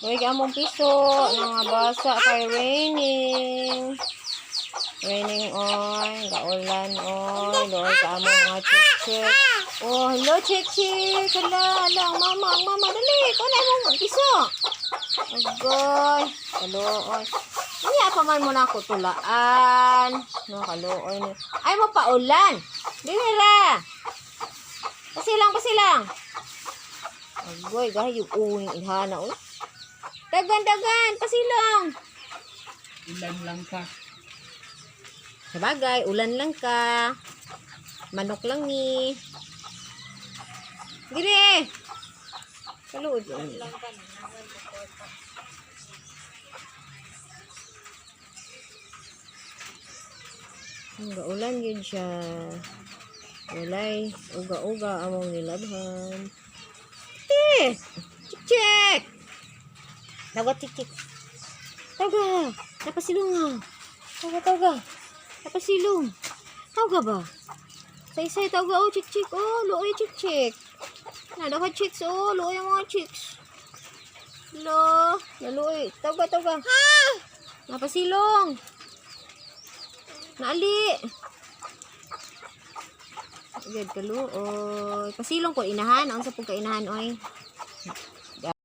Ka among piso. Mga basa kay raining. Raining oy. Gaulan oy. Luoy ka among mga chik-chik. Oh, hello chik-chik. Hala, hala. Mama, mama. Dali. Ikaw na among piso. Agoy. Kaluoy. Hindi pa man mo na ako tulaan. No, kaluoy ni. Ay mo pa ulan. Dili ra. Pasilang, pasilang. Agoy, gahay yung uwing ihana. Uy. Dagan, dagan. Pasilang. Ilan lang ka. Sabagay, ulan lang ka. Manok lang ni. Dire. Kaluod. Ang gaulan yun siya. Walay, uga-uga among nilabhan. Eh! Chik-chik. Taga! Napasilong nga. Taga, taga. Napasilong. Taga ba? Sa isa taga, oh, chik-chik. Oh, looy chik-chik. Nada ka chicks, oh, looy ang mga chicks. Lo, naluoy. Taga, taga. Napasilong. Naali. Agad ka, looy. Pasilong ko, inahan. Ang sa pong kainahan, oy.